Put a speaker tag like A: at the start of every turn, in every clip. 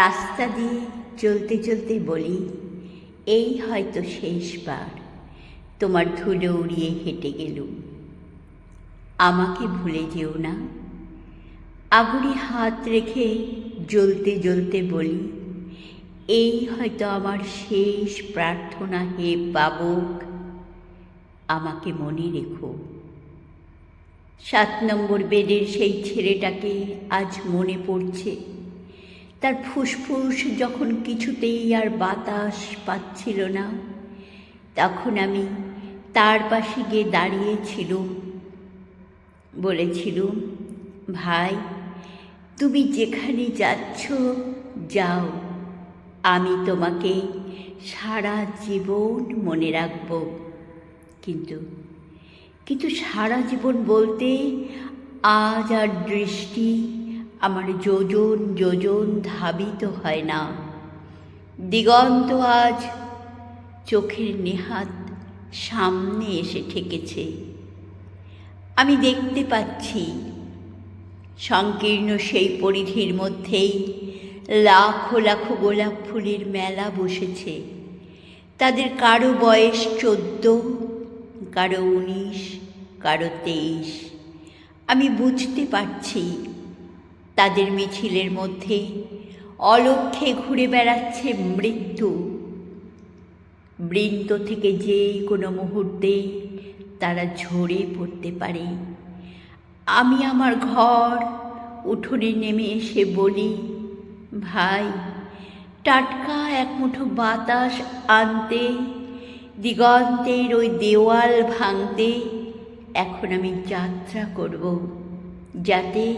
A: রাস্তা দিয়ে চলতে চলতে বলি, এই হয়তো শেষবার। তোমার ধুলো উড়িয়ে হেঁটে গেলুম। আমাকে ভুলে যেও না। আগুনে হাত রেখে জ্বলতে জ্বলতে বলি, এই হয়তো আমার শেষ প্রার্থনা হে পাবক। আমাকে মনে রেখো। সাত নম্বর বেডের সেই ছেলেটাকে আজ মনে পড়ছে। তার ফুসফুস যখন কিছুতেই আর বাতাস পাচ্ছিল না, তখন আমি তার পাশে গিয়ে দাঁড়িয়েছিলুম। বলেছিলুম, ভাই, তুমি যেখানে যাচ্ছ, যাও। আমি তোমাকে সারা জীবন মনে রাখব। কিন্তু কিন্তু সারা জীবন বলতে আজ আর দৃষ্টি আমার যোজন যোজন ধাবিত হয় না। দিগন্ত আজ চোখের নেহাত সামনে এসে ঠেকেছে। আমি দেখতে পাচ্ছি সংকীর্ণ সেই পরিধির মধ্যেই লাখো লাখো গোলাপ ফুলের মেলা বসেছে। তাদের কারও বয়স চোদ্দ, কারও উনিশ, কারও তেইশ। আমি বুঝতে পারছি তাদের মিছিলের মধ্যে অলক্ষে ঘুরে বেড়াচ্ছে মৃত্যু। বৃন্ত থেকে যে কোনো মুহূর্তে তারা ঝরে পড়তে পারে। আমি আমার ঘর উঠোনে নেমে এসে বলি, ভাই, টাটকা এক মুঠো বাতাস আনতে, দিগন্তের ওই দেওয়াল ভাঙতে এখন আমি যাত্রা করব। যাতে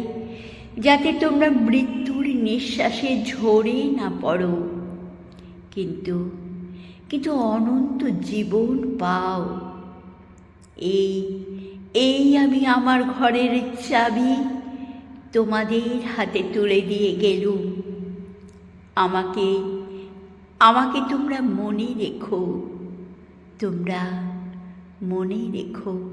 A: যাতে তোমরা মৃত্যুর নিঃশ্বাসে ঝরে না পড়ো। কিন্তু কিন্তু অনন্ত জীবন পাও। এই এই আমি আমার ঘরের চাবি তোমাদের হাতে তুলে দিয়ে গেলুম। আমাকে আমাকে তোমরা মনে রেখো। তোমরা মনে রেখো।